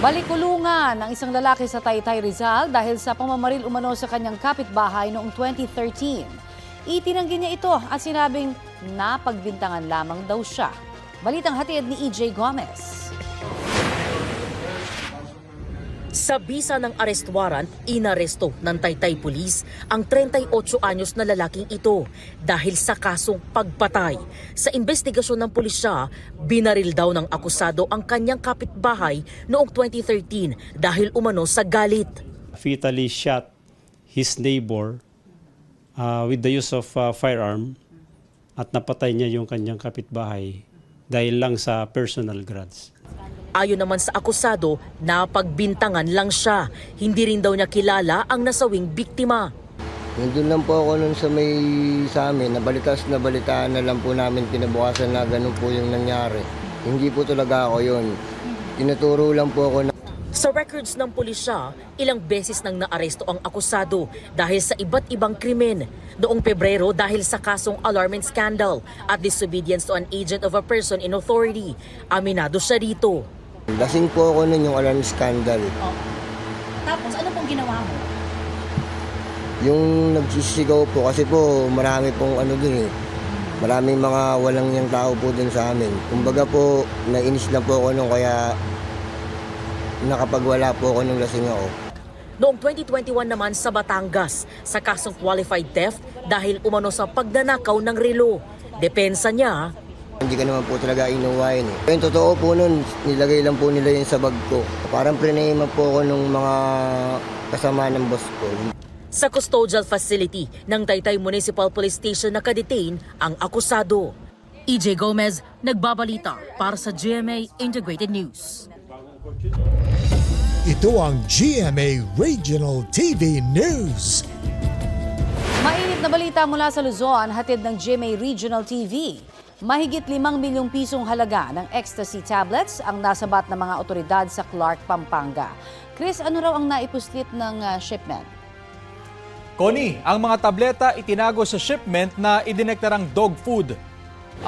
Balikulungan ng isang lalaki sa Taytay Rizal dahil sa pamamaril umano sa kanyang kapitbahay noong 2013. Itinanggi niya ito at sinabing napagbintangan lamang daw siya. Balitang hatid ni EJ Gomez. Sa bisa ng arrest warrant, inaresto ng Taytay Police ang 38 anyos na lalaking ito dahil sa kasong pagpatay. Sa investigasyon ng pulisya, binaril daw ng akusado ang kanyang kapitbahay noong 2013 dahil umano sa galit. fatally shot his neighbor uh, with the use of uh, firearm at napatay niya yung kanyang kapitbahay dahil lang sa personal grudge. Ayon naman sa akusado, napagbintangan lang siya. Hindi rin daw niya kilala ang nasawing biktima. Nandun lang po ako nun sa may sa amin, nabalitas na balitaan na lang po namin kinabukasan na ganun po yung nangyari. Hindi po talaga ako yun. Tinuturo lang po ako na Sa records ng pulisya, ilang beses nang naaresto ang akusado dahil sa iba't ibang krimen. Noong Pebrero dahil sa kasong alarming scandal at disobedience to an agent of a person in authority. Aminado siya dito. Lasing po ako nun yung alarm scandal. Tapos ano pong ginawa mo? Yung nagsisigaw po kasi po marami pong ano dun eh. Maraming mga walang yung tao po dun sa amin. Kumbaga po, nainis na po ako nung kaya nakapagwala po ako nung lasing ako. Noong 2021 naman sa Batangas, sa kasong qualified theft dahil umano sa pagnanakaw ng relo. Depensa niya, Hindi ka naman po talaga inuwain eh. Yung totoo po nun, nilagay lang po nila yun sa bag ko. Parang prinayman po ako nung mga kasama ng boss ko. sa custodial facility ng Taytay Municipal Police Station nakadetain ang akusado. EJ Gomez, nagbabalita para sa GMA Integrated News. Ito ang GMA Regional TV News. Mainit na balita mula sa Luzon, hatid ng GMA Regional TV. Mahigit 5 milyong pisong halaga ng ecstasy tablets ang nasabat ng mga otoridad sa Clark, Pampanga. Chris, ano raw ang naipuslit ng ah, shipment? Connie, ang mga tableta itinago sa shipment na idinektarang dog food.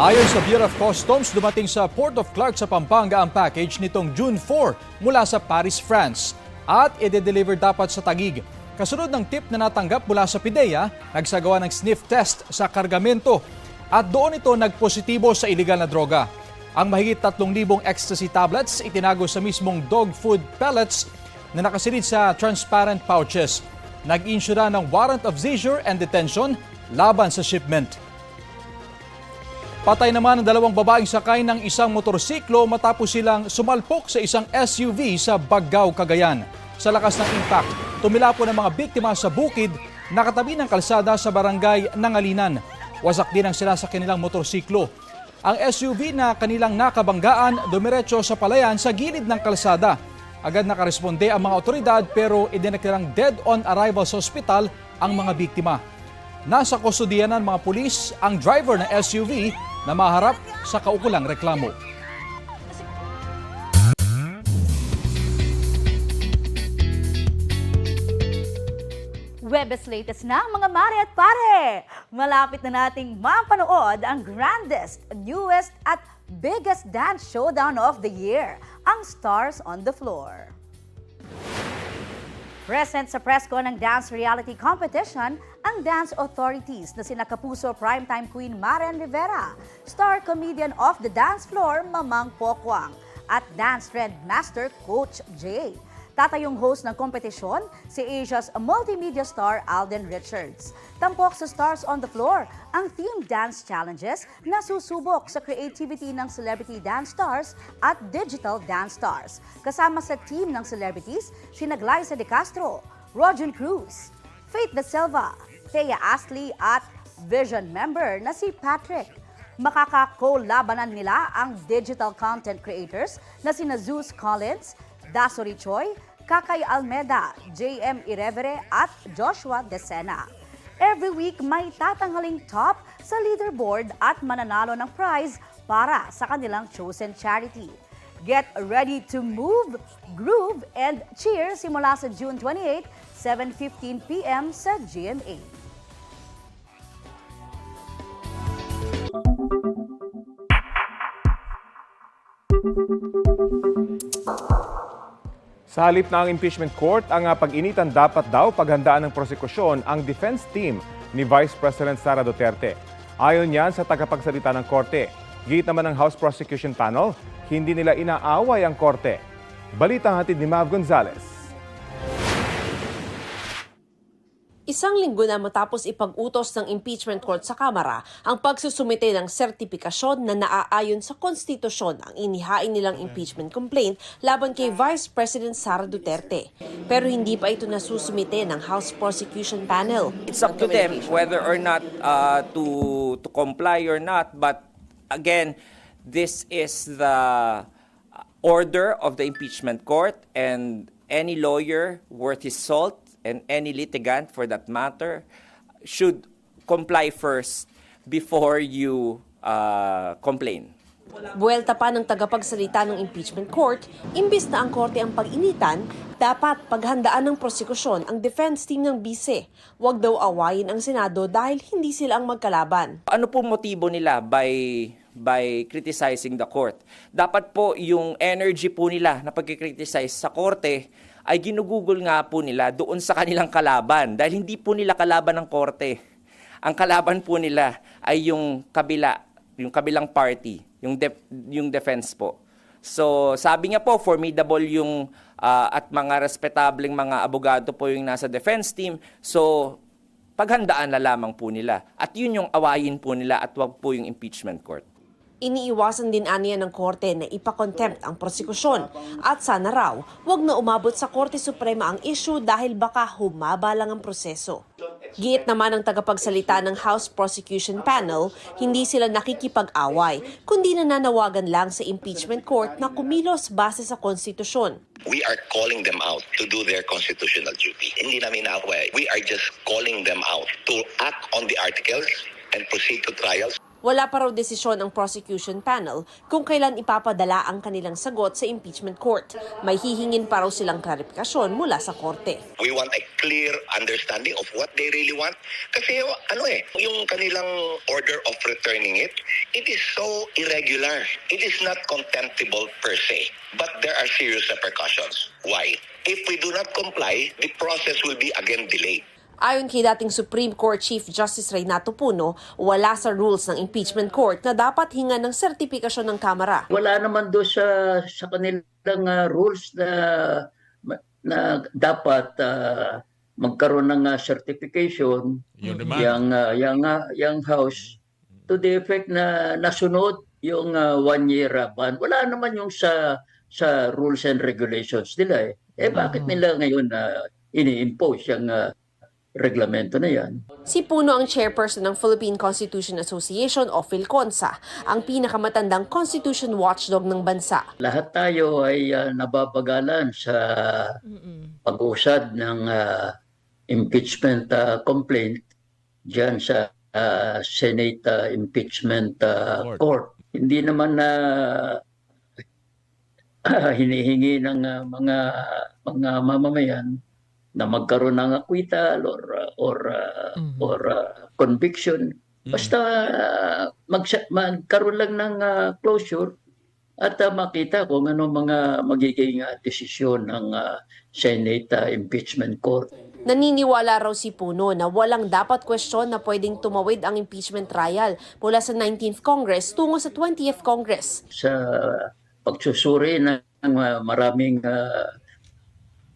Ayon sa Bureau of Customs, dumating sa Port of Clark sa Pampanga ang package nitong June 4 mula sa Paris, France at ide-deliver dapat sa Tagig. Kasunod ng tip na natanggap mula sa PIDEA, nagsagawa ng sniff test sa kargamento at doon ito nagpositibo sa iligal na droga. Ang mahigit 3,000 ecstasy tablets itinago sa mismong dog food pellets na nakasilid sa transparent pouches. Nag-insura ng warrant of seizure and detention laban sa shipment. Patay naman ang dalawang babaeng sakay ng isang motorsiklo matapos silang sumalpok sa isang SUV sa Baggao, Cagayan. Sa lakas ng impact, tumilapo ng mga biktima sa bukid na katabi ng kalsada sa barangay Nangalinan. Wasak din ang sila sa kanilang motorsiklo. Ang SUV na kanilang nakabanggaan dumiretso sa palayan sa gilid ng kalsada. Agad nakaresponde ang mga otoridad pero idineklarang dead on arrival sa ospital ang mga biktima. Nasa kustodiyan ng mga pulis ang driver ng SUV na maharap sa kaukulang reklamo. Webes latest na mga mare at pare! Malapit na nating mapanood ang grandest, newest at biggest dance showdown of the year, ang Stars on the Floor. Present sa presko ng dance reality competition, ang dance authorities na sina Kapuso Primetime Queen Marian Rivera, star comedian of the dance floor Mamang Pokwang, at dance trend master Coach Jay. Tatayong host ng kompetisyon, si Asia's multimedia star Alden Richards. Tampok sa Stars on the Floor, ang theme dance challenges na susubok sa creativity ng celebrity dance stars at digital dance stars. Kasama sa team ng celebrities, sina Glyza De Castro, Roger Cruz, Faith De Silva, Thea Astley at Vision member na si Patrick. Makaka-co-labanan nila ang digital content creators na sina Zeus Collins, Dasori Choi, Kakay Almeda, JM Irevere at Joshua Desena. Every week may tatanghaling top sa leaderboard at mananalo ng prize para sa kanilang chosen charity. Get ready to move, groove, and cheer simula sa June 28, 7.15pm sa GMA. Sa halip ang impeachment court, ang ah, pag-initan dapat daw paghandaan ng prosekusyon ang defense team ni Vice President Sara Duterte. Ayon yan sa tagapagsalita ng korte. Gate naman ng House Prosecution Panel, hindi nila inaaway ang korte. Balita hatid ni Mav Gonzalez. Isang linggo na matapos ipag-utos ng impeachment court sa Kamara ang pagsusumite ng sertipikasyon na naaayon sa konstitusyon ang inihain nilang impeachment complaint laban kay Vice President Sara Duterte. Pero hindi pa ito nasusumite ng House Prosecution Panel. it's up to them whether or not uh, to to comply or not. But again, this is the order of the impeachment court, and any lawyer worth his salt and any litigant, for that matter, should comply first before you uh, complain. Buwelta pa ng tagapagsalita ng impeachment court, imbis na ang korte ang pag-initan, dapat paghandaan ng prosekusyon ang defense team ng bise. Huwag daw awayin ang Senado dahil hindi sila ang magkalaban. Ano po motibo nila by by criticizing the court? Dapat po yung energy po nila na pagkikriticize sa korte ay ginugugol nga po nila doon sa kanilang kalaban dahil hindi po nila kalaban ng korte. Ang kalaban po nila ay yung kabila, yung kabilang party, yung def- yung defense po. So, sabi nga po, formidable yung ah, at mga respetableng mga abogado po yung nasa defense team. So, paghandaan na lamang po nila. At yun yung awayin po nila at wag po yung impeachment court. Iniiwasan din aniya ng korte na ipakontempt ang prosekusyon at sana raw wag na umabot sa Korte Suprema ang issue dahil baka humaba lang ang proseso. Giit naman ng tagapagsalita ng House Prosecution Panel, hindi sila nakikipag-away, kundi nananawagan lang sa impeachment court na kumilos base sa konstitusyon. we are calling them out to do their constitutional duty. Hindi namin away. We are just calling them out to act on the articles and proceed to trials. Wala pa raw desisyon ang prosecution panel kung kailan ipapadala ang kanilang sagot sa impeachment court. May hihingin pa raw silang klarifikasyon mula sa korte. We want a clear understanding of what they really want. Kasi ano eh, yung kanilang order of returning it, it is so irregular. It is not contemptible per se. But there are serious repercussions. Why? If we do not comply, the process will be again delayed. Ayon kay dating Supreme Court Chief Justice Reynato Puno, wala sa rules ng impeachment court na dapat hinga ng sertipikasyon ng Kamara. wala naman do sa sa kanilang ah, rules na na dapat ah, magkaroon ng ah, certification yung ah, yung ah, yung house to the effect na nasunod yung ah, one year ban. Wala naman yung sa sa rules and regulations nila eh. Eh bakit nila ngayon na ini-impose yung ah, reglamento na yan Si Puno ang chairperson ng Philippine Constitution Association o PhilConsa, ang pinakamatandang constitution watchdog ng bansa. lahat tayo ay ah, nababagalan sa pag-usad ng ah, impeachment ah, complaint diyan sa ah, Senate ah, Impeachment ah, Court. Hindi naman na hinihingi ng ah, mga mga mamamayan na magkaroon ng acquittal or or ah, or ah, conviction. Basta ah, magsa- magkaroon lang ng ah, closure at ah, makita kung ano mga magiging ah, desisyon ng ah, Senate ah, Impeachment Court. Naniniwala raw si Puno na walang dapat kwestiyon na pwedeng tumawid ang impeachment trial mula sa 19th Congress tungo sa 20th Congress. Sa pagsusuri ng ah, maraming ah,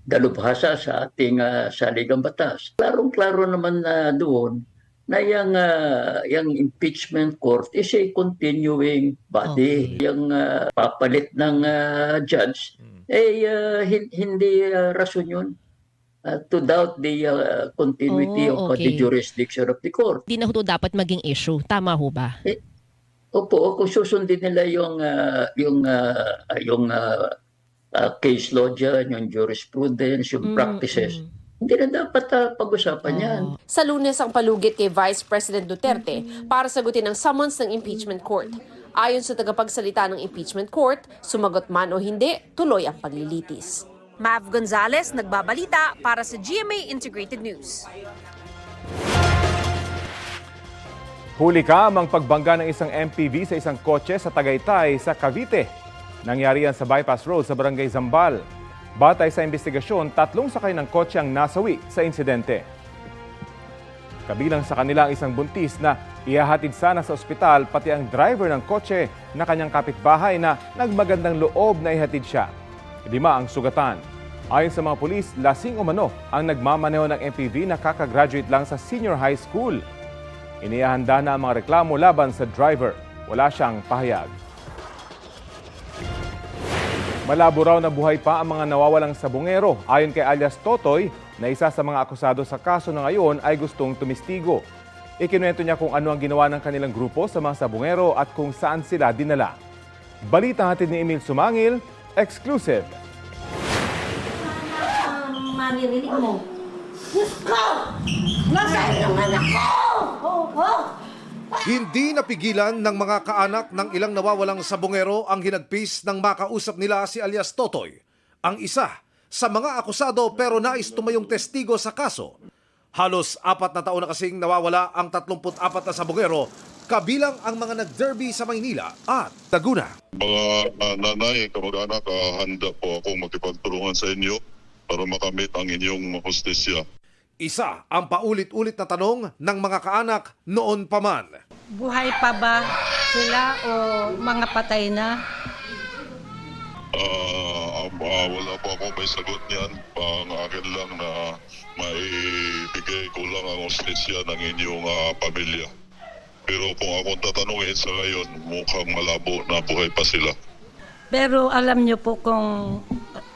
dalubhasa sa ating ah, saligang batas. Klarong-klaro naman na doon na yung, ah, yung impeachment court is a continuing body. Yung ah, papalit ng ah, judge, eh ah, hin- hindi ah, rason yun ah, to doubt the ah, continuity Oh, of ah, the okay. jurisdiction of the court. Di na ho dapat maging issue. Tama ho ba? Opo, kung susundin nila yung ah, yung ah, yung ah, ah, case law dyan, yung jurisprudence, yung Mm, practices, mm. hindi na dapat ah, pag-usapan yan. Sa lunes ang palugit kay Vice President Duterte para sagutin ang summons ng impeachment court. Ayon sa tagapagsalita ng impeachment court, sumagot man o hindi, tuloy ang paglilitis. Mav Gonzalez, nagbabalita para sa GMA Integrated News. Huli ka ang pagbangga ng isang MPV sa isang kotse sa Tagaytay sa Cavite. Nangyari yan sa bypass road sa barangay Zambal. Batay sa investigasyon, tatlong sakay ng kotse ang nasawi sa insidente. Kabilang sa kanila ang isang buntis na ihahatid sana sa ospital pati ang driver ng kotse na kanyang kapitbahay na nagmagandang loob na ihatid siya. Lima ang sugatan. Ayon sa mga pulis, lasing umano ang nagmamaneho ng MPV na kakagraduate lang sa senior high school. Inihahanda na ang mga reklamo laban sa driver. Wala siyang pahayag. Malabo raw na buhay pa ang mga nawawalang sabungero. Ayon kay alias Totoy, na isa sa mga akusado sa kaso na ngayon ay gustong tumistigo. Ikinuwento niya kung ano ang ginawa ng kanilang grupo sa mga sabungero at kung saan sila dinala. Balita hatid ni Emil Sumangil, exclusive. Maririnig mo. Diyos ko! Nasaan yung anak ko? Oh, Hindi napigilan ng mga kaanak ng ilang nawawalang sabongero ang hinagpis ng makausap nila si alias Totoy, ang isa sa mga akusado pero nais tumayong testigo sa kaso. Halos apat na taon na kasing nawawala ang 34 na sabongero, kabilang ang mga nag-derby sa Maynila at Laguna. Mga uh, nanay, kamag-anak, ah, handa po ako makipagtulungan sa inyo para makamit ang inyong hostesya. Isa ang paulit-ulit na tanong ng mga kaanak noon pa man. Buhay pa ba sila o mga patay na? Ah, ah, wala po ako may sagot niyan. Ang akin lang na maibigay ko lang ang hostesya ng inyong ah, pamilya. Pero kung akong tatanungin sa ngayon, mukhang malabo na buhay pa sila. Pero alam niyo po kung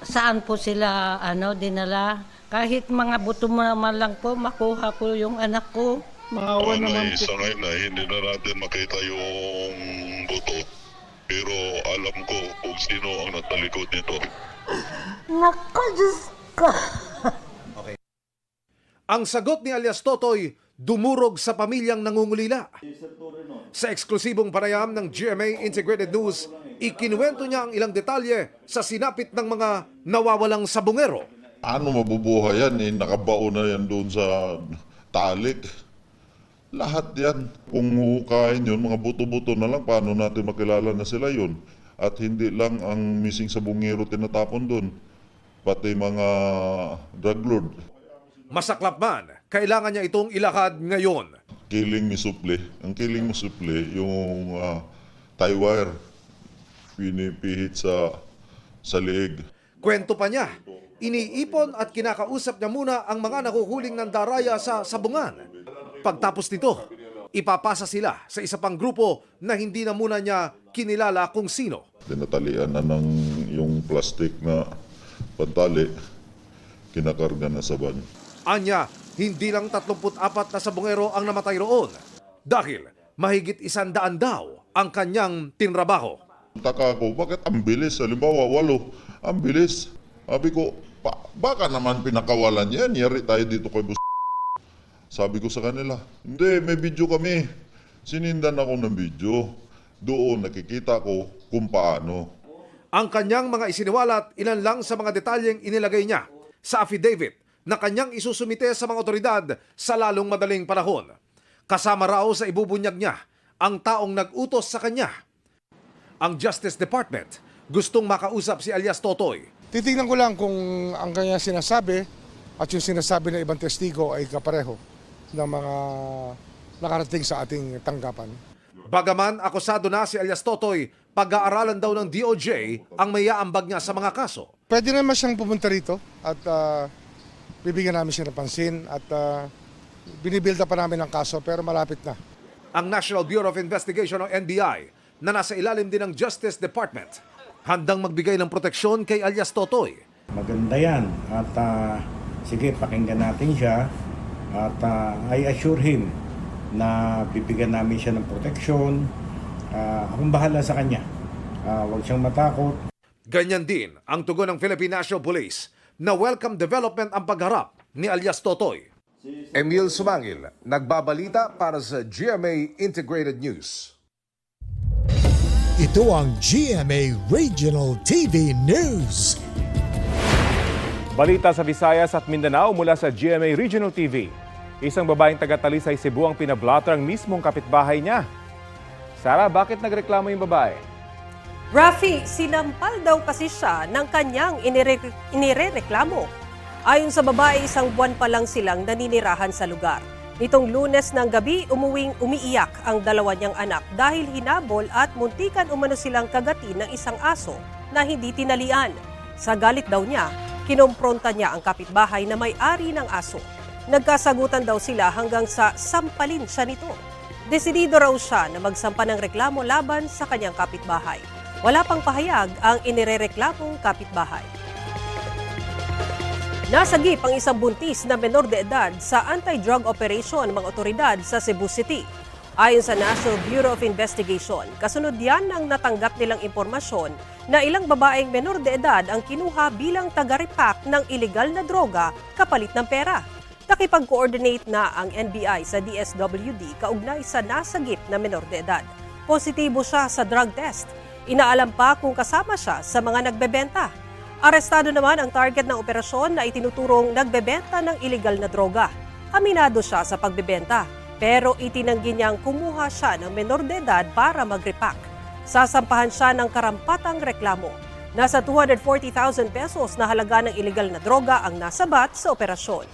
saan po sila ano dinala. Kahit mga buto naman lang po, makuha ko yung anak ko. Maawa Uh, naman po. sa ngayon na hindi na natin makita yung buto. Pero alam ko kung sino ang natalikod nito. Naku, Diyos ko! Ang sagot ni alias Totoy dumurog sa pamilyang nangungulila. Sa eksklusibong panayam ng GMA Integrated News, ikinuwento niya ang ilang detalye sa sinapit ng mga nawawalang sabungero. Ano mabubuhay yan? Eh, nakabao na yan doon sa talik. Lahat yan. Kung huhukain yun, mga buto-buto na lang, paano natin makilala na sila yun? At hindi lang ang missing sa bungero tinatapon doon. Pati mga drug lord. Masaklap man, kailangan niya itong ilakad ngayon. Killing me supli. Ang killing me supli, yung uh, tie wire. Pinipihit sa, sa leeg. Kwento pa niya, iniipon at kinakausap niya muna ang mga nakuhuling ng daraya sa sabungan. Pagtapos nito, ipapasa sila sa isa pang grupo na hindi na muna niya kinilala kung sino. Tinatalian na ng yung plastic na pantali. Kinakarga na sa van. Anya, hindi lang 34 na sabungero ang namatay roon dahil mahigit isandaan daw ang kanyang tinrabaho. Taka ko, bakit ang bilis? Halimbawa, walo. Ang bilis. Sabi ko, pa, baka naman pinakawalan yan. Yari tayo dito kay bus. Sabi ko sa kanila, hindi, may video kami. Sinindan ako ng video. Doon nakikita ko kung paano. Ang kanyang mga isiniwalat, ilan lang sa mga detalyeng inilagay niya sa affidavit na kanyang isusumite sa mga otoridad sa lalong madaling panahon. Kasama raw sa ibubunyag niya ang taong nag-utos sa kanya. Ang Justice Department gustong makausap si alias Totoy. Titingnan ko lang kung ang kanya sinasabi at yung sinasabi ng ibang testigo ay kapareho ng mga nakarating sa ating tanggapan. Bagaman akusado na si alias Totoy, pag-aaralan daw ng DOJ ang may aambag niya sa mga kaso. Pwede naman siyang pumunta rito at ah, bibigyan namin siya ng pansin at uh, binibilda pa namin ang kaso pero malapit na. Ang National Bureau of Investigation o NBI na nasa ilalim din ng Justice Department handang magbigay ng proteksyon kay alias Totoy. Maganda yan. At ah, sige, pakinggan natin siya. At ah, I assure him na bibigyan namin siya ng proteksyon. Ah, akong bahala sa kanya. Ah, huwag siyang matakot. Ganyan din ang tugon ng Philippine National Police na welcome development ang pagharap ni alias Totoy. Emil Sumangil, nagbabalita para sa GMA Integrated News. Ito ang GMA Regional TV News. Balita sa Visayas at Mindanao mula sa GMA Regional TV. Isang babaeng taga-Talisay, Cebu ang pinablatter ang mismong kapitbahay niya. Sara, bakit nagreklamo yung babae? Rafi, sinampal daw kasi siya ng kanyang inire- inirereklamo. Ayon sa babae, isang buwan pa lang silang naninirahan sa lugar. Nitong lunes ng gabi, umuwing umiiyak ang dalawa niyang anak dahil hinabol at muntikan umano silang kagatin ng isang aso na hindi tinalian. Sa galit daw niya, kinompronta niya ang kapitbahay na may-ari ng aso. Nagkasagutan daw sila hanggang sa sampalin siya nito. Desidido raw siya na magsampa ng reklamo laban sa kanyang kapitbahay. Wala pang pahayag ang inirereklamong kapitbahay. Nasagip ang isang buntis na menor de edad sa anti-drug operation ng mga otoridad sa Cebu City. Ayon sa National Bureau of Investigation, kasunod yan ang natanggap nilang impormasyon na ilang babaeng menor de edad ang kinuha bilang tagaripak ng ilegal na droga kapalit ng pera. Nakipag-coordinate na ang NBI sa DSWD kaugnay sa nasagip na menor de edad. Positibo siya sa drug test. Inaalam pa kung kasama siya sa mga nagbebenta. Arestado naman ang target ng operasyon na itinuturong nagbebenta ng ilegal na droga. Aminado siya sa pagbebenta, pero itinanggi niyang kumuha siya ng menor de edad para mag-repack. Sasampahan siya ng karampatang reklamo. Nasa 240,000 pesos na halaga ng ilegal na droga ang nasabat sa operasyon.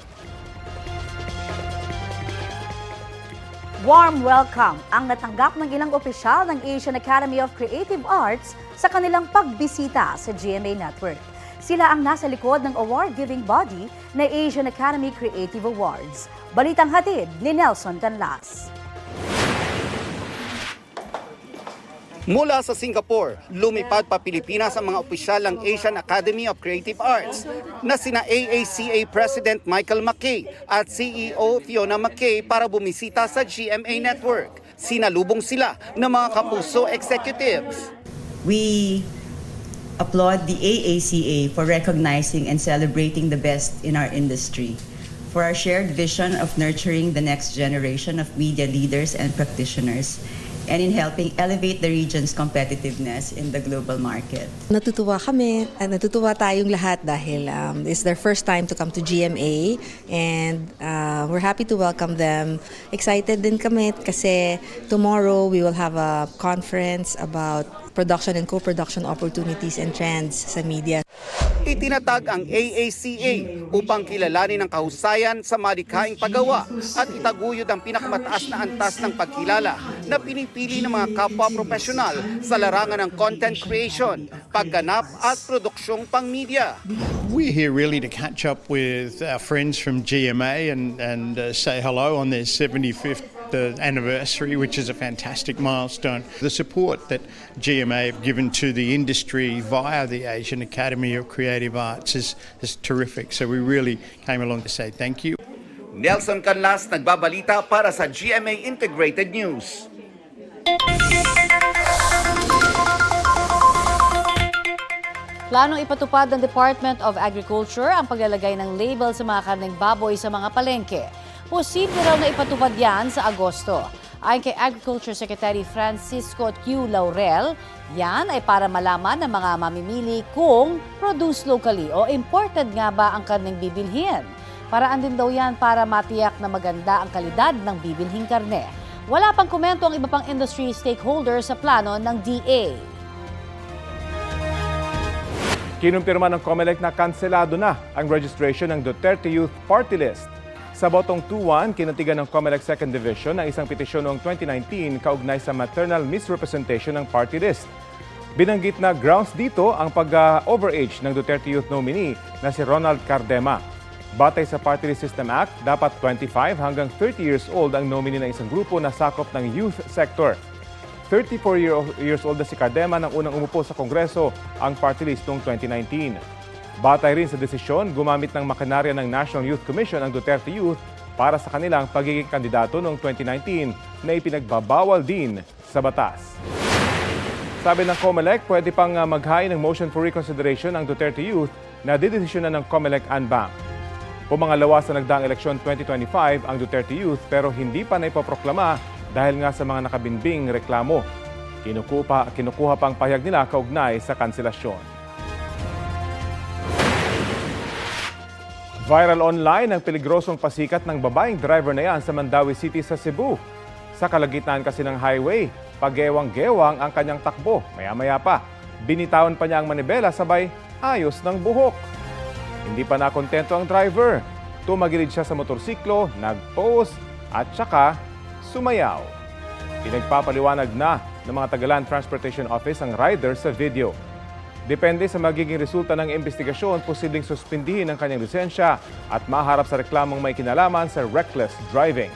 Warm welcome ang natanggap ng ilang opisyal ng Asian Academy of Creative Arts sa kanilang pagbisita sa GMA Network. Sila ang nasa likod ng award-giving body na Asian Academy Creative Awards. Balitang hatid ni Nelson Canlas. Mula sa Singapore, lumipad pa Pilipinas ang mga opisyal ng Asian Academy of Creative Arts na sina AACA President Michael McKay at CEO Fiona McKay para bumisita sa GMA Network. Sinalubong sila ng mga kapuso executives. We applaud the AACA for recognizing and celebrating the best in our industry, for our shared vision of nurturing the next generation of media leaders and practitioners, and in helping elevate the region's competitiveness in the global market. Natutuwa kami at natutuwa tayong lahat dahil um, it's their first time to come to GMA and uh, we're happy to welcome them. Excited din kami kasi tomorrow we will have a conference about production and co-production opportunities and trends sa media. Itinatag ang AACA upang kilalanin ang kahusayan sa malikhaing paggawa at itaguyod ang pinakamataas na antas ng pagkilala na pinipili ng mga kapwa profesional sa larangan ng content creation, pagganap at produksyong pang-media. We're here really to catch up with our friends from GMA and, and uh, say hello on their 75th uh, anniversary, which is a fantastic milestone. The support that GMA have given to the industry via the Asian Academy of Creative Arts is, is terrific. So we really came along to say thank you. Nelson Canlas nagbabalita para sa GMA Integrated News. Planong ipatupad ng Department of Agriculture ang paglalagay ng label sa mga karneng baboy sa mga palengke. Posible raw na ipatupad yan sa Agosto. Ayon kay Agriculture Secretary Francisco Q. Laurel, yan ay para malaman ng mga mamimili kung produced locally o imported nga ba ang karneng bibilhin. Paraan din daw yan para matiyak na maganda ang kalidad ng bibilhing karne. Wala pang komento ang iba pang industry stakeholders sa plano ng DA. Kinumpirma ng COMELEC na kanselado na ang registration ng Duterte Youth Party List. Sa botong 2-1, kinatigan ng COMELEC 2nd Division ang isang petisyon noong 2019 kaugnay sa maternal misrepresentation ng party list. Binanggit na grounds dito ang pag-overage ng Duterte Youth nominee na si Ronald Cardema. Batay sa Party List System Act, dapat 25 hanggang 30 years old ang nominee ng isang grupo na sakop ng youth sector. 34 year years old na si Cardema nang unang umupo sa Kongreso ang party list noong 2019. Batay rin sa desisyon, gumamit ng makinarya ng National Youth Commission ang Duterte Youth para sa kanilang pagiging kandidato noong 2019 na ipinagbabawal din sa batas. Sabi ng COMELEC, pwede pang uh, maghain ng motion for reconsideration ang Duterte Youth na didesisyonan ng COMELEC Anbank. Pumangalawa sa nagdaang eleksyon 2025 ang Duterte Youth pero hindi pa naipoproklama dahil nga sa mga nakabinbing reklamo. Kinukuha, kinukuha pa ang pahayag nila kaugnay sa kanselasyon. Viral online ang peligrosong pasikat ng babaeng driver na yan sa Mandawi City sa Cebu. Sa kalagitnaan kasi ng highway, pagewang-gewang ang kanyang takbo. Maya-maya pa, Binitawan pa niya ang manibela sabay ayos ng buhok. Hindi pa nakontento ang driver. Tumagilid siya sa motorsiklo, nag-pose at saka sumayaw. Pinagpapaliwanag na ng mga Tagalan Transportation Office ang rider sa video. Depende sa magiging resulta ng investigasyon, posibleng suspindihin ang kanyang lisensya at maharap sa reklamong may kinalaman sa reckless driving.